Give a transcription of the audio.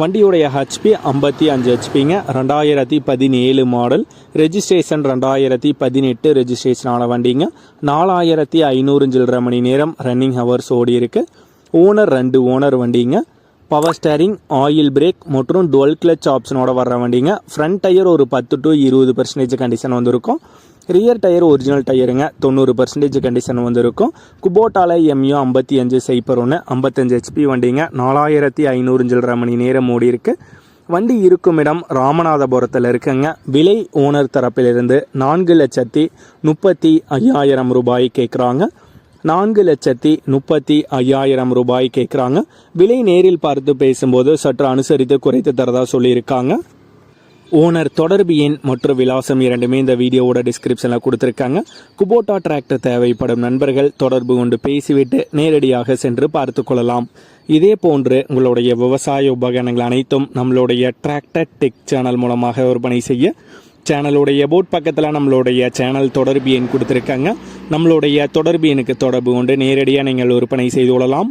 வண்டியுடைய ஹெச்பி ஐம்பத்தி அஞ்சு ஹெச்பிங்க ரெண்டாயிரத்தி பதினேழு மாடல் ரெஜிஸ்ட்ரேஷன் ரெண்டாயிரத்தி பதினெட்டு ரெஜிஸ்ட்ரேஷனான வண்டிங்க. நாலாயிரத்தி ஐநூறு சில்லரை மணி நேரம் ரன்னிங் ஹவர்ஸ் ஓடி இருக்கு. ஓனர் ரெண்டு ஓனர் வண்டிங்க. பவர் ஸ்டேரிங் ஆயில் பிரேக் மற்றும் டுவெல் கிளச் ஆப்ஷனோட வர்ற வண்டிங்க. ஃப்ரண்ட் டயர் ஒரு பத்து டு இருபது பர்சன்டேஜ் கண்டிஷன் வந்திருக்கும். ரியர் டயர் ஒரிஜினல் டயருங்க தொண்ணூறு பர்சன்டேஜ் கண்டிஷன் வந்திருக்கும். குபோட்டால எம்யூ ஐம்பத்தி அஞ்சு சைப்பர் ஒன்று ஐம்பத்தஞ்சு ஹெச்பி வண்டிங்க. நாலாயிரத்தி ஐநூறு சில்லரை மணி நேரம் ஓடி இருக்கு. வண்டி இருக்கும் இடம் ராமநாதபுரத்தில் இருக்குங்க. விலை ஓனர் தரப்பிலிருந்து நான்கு லட்சத்தி முப்பத்தி ஐயாயிரம் ரூபாய் கேட்குறாங்க நான்கு லட்சத்தி முப்பத்தி ஐயாயிரம் ரூபாய் கேட்குறாங்க விலை நேரில் பார்த்து பேசும்போது சற்று அனுசரித்து குறைத்து தரதா சொல்லியிருக்காங்க. ஓனர் தொடர்பு எண் மற்றும் விலாசம் இரண்டுமே இந்த வீடியோவோட டிஸ்கிரிப்ஷனில் கொடுத்துருக்காங்க. குபோட்டா டிராக்டர் தேவைப்படும் நண்பர்கள் தொடர்பு கொண்டு பேசிவிட்டு நேரடியாக சென்று பார்த்து கொள்ளலாம். இதே போன்று உங்களுடைய விவசாய உபகரணங்கள் அனைத்தும் நம்மளுடைய டிராக்டர் டெக் சேனல் மூலமாக விற்பனை செய்ய சேனலுடைய போட் பக்கத்தில் நம்மளுடைய சேனல் தொடர்பு எண் கொடுத்துருக்காங்க. நம்மளுடைய தொடர்பு எண்ணுக்கு தொடர்பு கொண்டு நேரடியாக நீங்கள் விற்பனை செய்து கொள்ளலாம்.